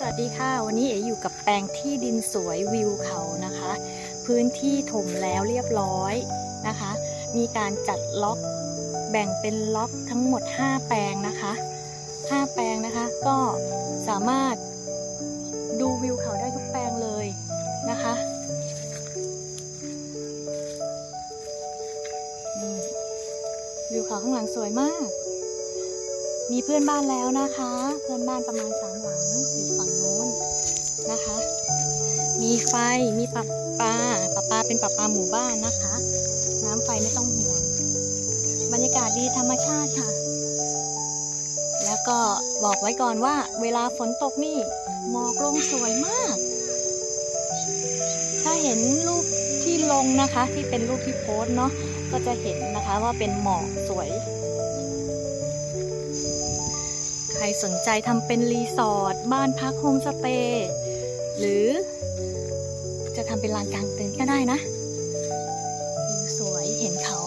สวัสดีค่ะ วันนี้เอ๋อยู่กับแปลงที่ดินสวยวิวเขานะคะ พื้นที่ถมแล้วเรียบร้อยนะคะ มีการจัดล็อกแบ่งเป็นล็อกทั้งหมด 5 แปลงนะคะ 5 แปลงนะคะ ก็สามารถดูวิวเขาได้ทุกแปลงเลยนะคะวิวเขาข้างหลังสวยมาก มีเพื่อนบ้านแล้วนะคะ เพื่อนบ้านประมาณสามหลังอยู่ฝั่งโน้นนะคะ มีไฟมีปลาปลาปลาปลาเป็นปลาปลาหมู่บ้านนะคะ น้ำไฟไม่ต้องห่วง บรรยากาศดีธรรมชาติค่ะ แล้วก็บอกไว้ก่อนว่า เวลาฝนตกนี่หมอกลงสวยมาก ถ้าเห็นรูปที่ลงนะคะ ที่เป็นรูปที่โพสเนาะก็จะเห็นนะคะว่าเป็นหมอกสวย รสนใจทำเป็นรีสอร์ทบ้านพักโฮมสเตย์หรือจะทำเป็นลานกลางเต็นท์ก็ได้นะวิวสวยเห็นเขา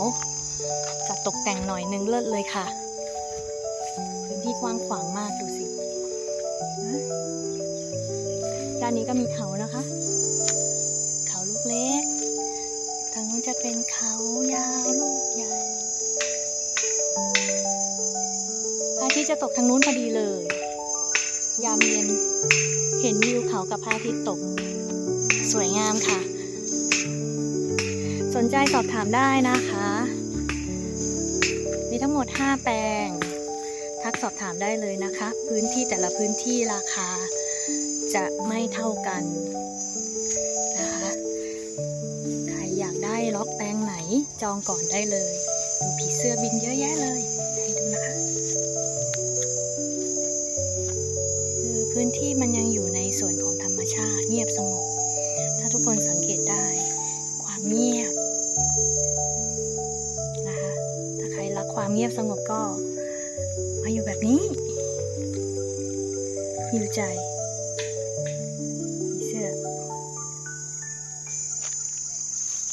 จัดตกแต่งหน่อยนึงเลิศเลยค่ะ พื้นที่กว้างขวางมากดูสิด้านนี้ก็มีเขานะคะ เขาลูกเล็ก ทางนู้นจะเป็นเขายาวลูกใหญ่ อาทิตย์จะตกทางนู้นพอดีเลย ยามเย็น เห็นวิวเขากับพระอาทิตย์ตก สวยงามค่ะ สนใจสอบถามได้นะคะ มีทั้งหมด 5 แปลง ทักสอบถามได้เลยนะคะ พื้นที่แต่ละพื้นที่ราคาจะไม่เท่ากันนะคะใครอยากได้ล็อกแปลงไหนจองก่อนได้เลย ดูผีเสื้อบินเยอะแยะเลย นที่มันยังอยู่ในส่วนของธรรมชาติ เงียบสงบ ถ้าทุกคนสังเกตได้ ความเงียบนะคะถ้าใครรักความเงียบสงบก็มาอยู่แบบนี้หิวใจผีเสื้อ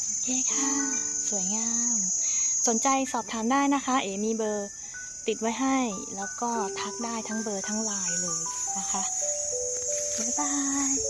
โอเคค่ะ สวยงาม สนใจสอบถามได้นะคะ เอมีเบอร์ติดไว้ให้ แล้วก็ทักได้ทั้งเบอร์ทั้งไลน์เลยนะคะ บ๊ายบาย